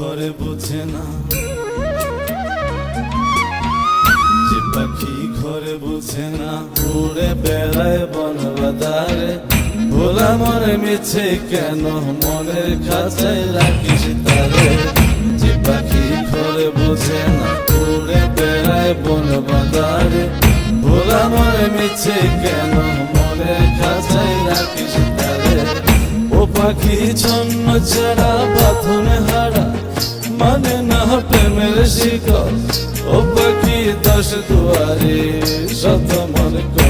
ঘরে বোঝে না। যে পাখি ঘরে বোঝে না। ঘুরে বেড়ায় বনবাদারে। ভোলা মনে মিছে কেন? মনের খাঁচায় রাখিস তারে। যে পাখি ঘরে বোঝে না। ঘুরে বেড়ায় বনবাদারে। ভোলা মনে মিছে কেন? মনের খাঁচায় রাখিস তারে। ও পাখি জন্ম ছাড়া পাথর প্রেমের শিকল ও পাখি দশ দুয়ারে শত মন করে।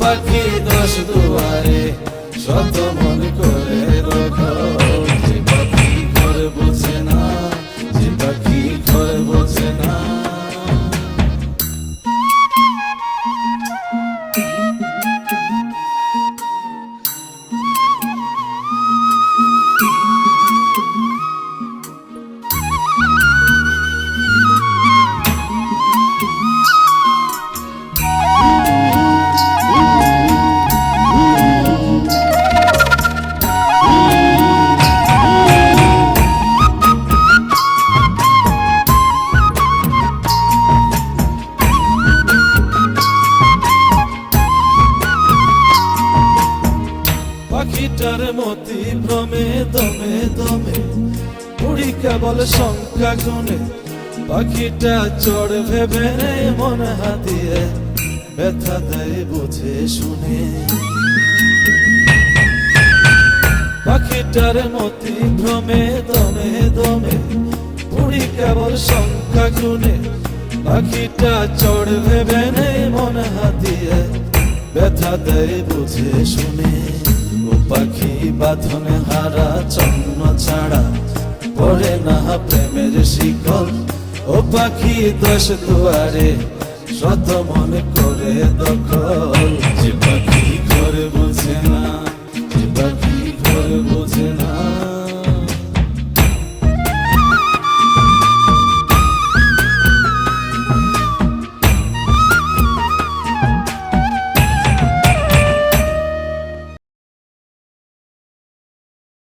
পাখি দশ দুয়ারে শত মন করে রকম পাখিটার মতি ভ্রমে, দমে দমে। উড়ি কেবল সংখ্যা গুনে, পাখিটা চড় ভেবে মন হাতিয়ে ব্যথা দেয় বুঝে শুনে। পাখিটার মতি ভ্রমে, দমে দমে। উড়ি কেবল সংখ্যা গুনে, পাখিটা চড় ভেবে মন হাতিয়ে ব্যথা দেয় বুঝে শুনে। পাখি বাঁধনে হারা, চন্ন ছাড়া পড়ে না প্রেমের শিকল। ও পাখি দশ দুয়ারে, শত মনে করে দখল।